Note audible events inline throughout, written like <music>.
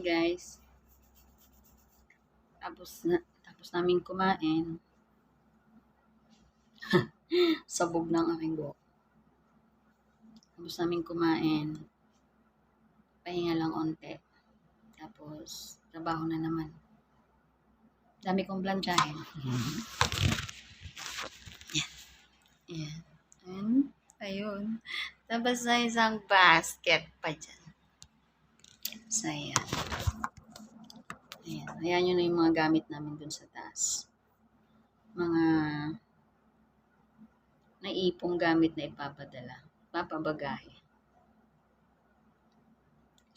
Guys. Tapos na, tapos namin kumain. <laughs> Sabog ng aking buhok. Tapos namin kumain. Pahinga lang onte. Tapos, trabaho na naman. Dami kong planchahin. Yan. Yan. And, ayun. Tapos na isang basket pa dyan. So, ayan. Ayan. Yun yung mga gamit namin dun sa taas. Mga naipong gamit na ipapadala. Papabagahe.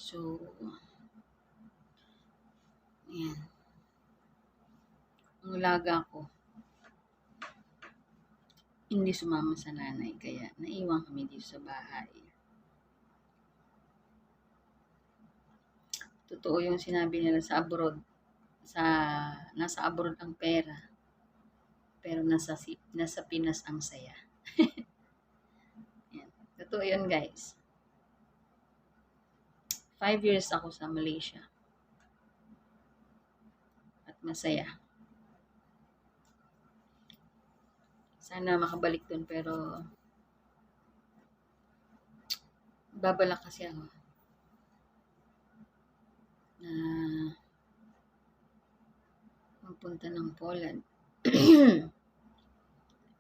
So, ayan. Ang laga ko, hindi sumama sa nanay, kaya naiwan kami dito sa bahay. Totoo yung sinabi nila sa abroad, sa nasa abroad ang pera, pero nasa nasa Pinas ang saya. <laughs> Yan. Totoo yun, guys. Five years ako sa Malaysia. At masaya. Sana makabalik dun, pero babalak kasi ako na magpunta ng Poland. <clears throat>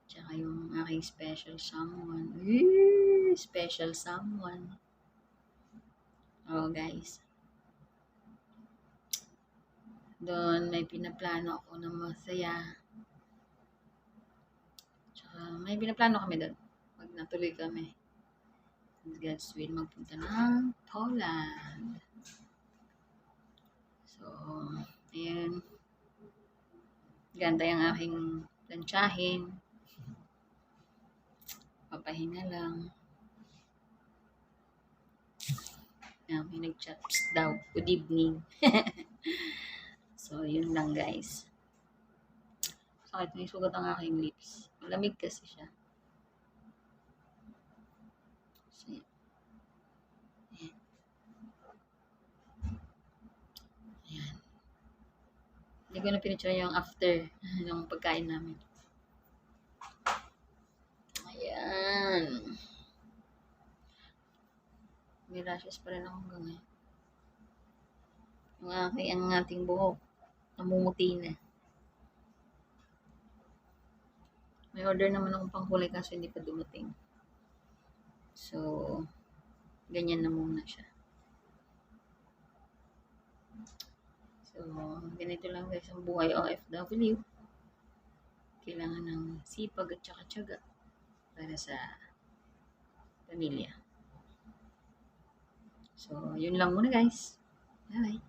Tsaka yung aking special someone. Eee, special someone. Oh, guys. Doon, may pinaplano ako na masaya. Tsaka, may pinaplano kami doon. Pag natuloy kami. With God's will, magpunta ng Poland. So, ayan. Ganda yung aking planchahin. Papahinga lang. Ayan, may nag-chat daw. Good evening. <laughs> so, yun lang guys. Sakit na sugat ang aking lips. Malamig kasi siya. So, yan. Hindi ko na pinicture yung after <laughs> ng pagkain namin. Ayan. May rashes pa rin ako hanggang ngayon. Yung ang ating buhok. Namumuti na. May order naman akong pangkulay kaso hindi pa dumating. So, ganyan na muna siya. So, ganito lang guys ang buhay OFW. Kailangan ng sipag at saka tiyaga para sa pamilya. So, yun lang muna guys. Bye-bye.